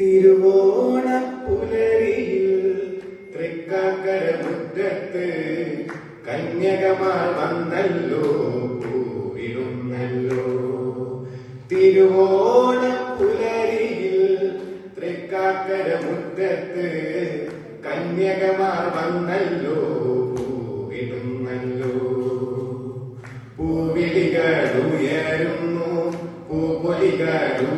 തിരുവോണപ്പുലരിയിൽ തൃക്കാക്കര മുറ്റത്ത് കന്യകമാർ വന്നല്ലോ പൂവിടുന്നല്ലോ. തിരുവോണപ്പുലരിയിൽ തൃക്കാക്കര മുറ്റത്ത് കന്യകമാർ വന്നല്ലോ പൂവിടുന്നല്ലോ. പൂവിളികളുയരുന്നു പൂപൊലികളുയരുന്നു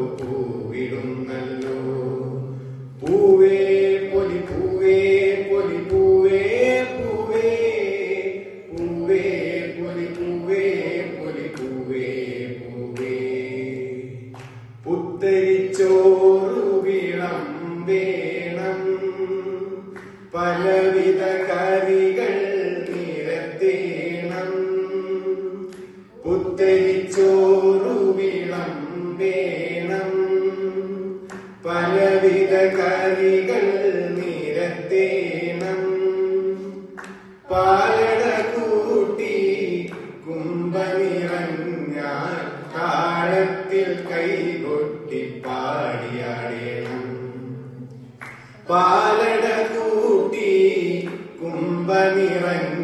വേണം. പലവിധ കറികൾ നിരത്തേണം. പുത്തരിച്ചോറു വിളം വേണം. പലവിധ കറികൾ നിരത്തേണം. പാലട കൂട്ടി കുംഭനിറഞ്ഞാൽ താഴത്തിൽ കൈകൊട്ടി പാലട കൂട്ടി കുംഭനിറഞ്ഞാൽ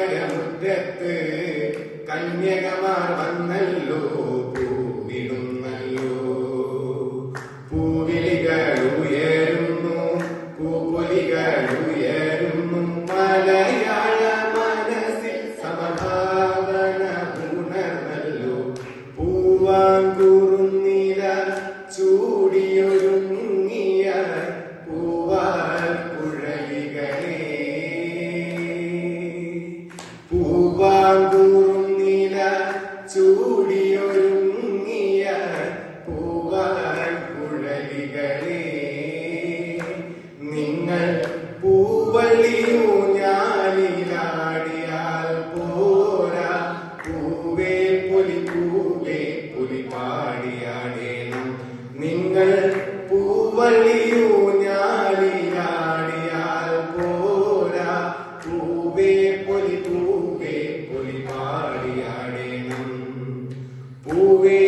തൃക്കാക്കര കന്യകമാർ വന്നല്ലോ പൂവിടുന്നല്ലോ. പൂവിളികളുയരുന്നു പൂപ്പൊലികളുയരുന്നു മലയാള മനസ്സിൽ സമഭാവന പൊലി പൂവേ പൊലി പാടിയാടേണം നിങ്ങൾ പൂവള്ളിയൂഞ്ഞാലിലാടിയാൽ പോരാ. പൂവേ പൊലി പൂവേ പുലി പാടിയാടേണം പൂവേ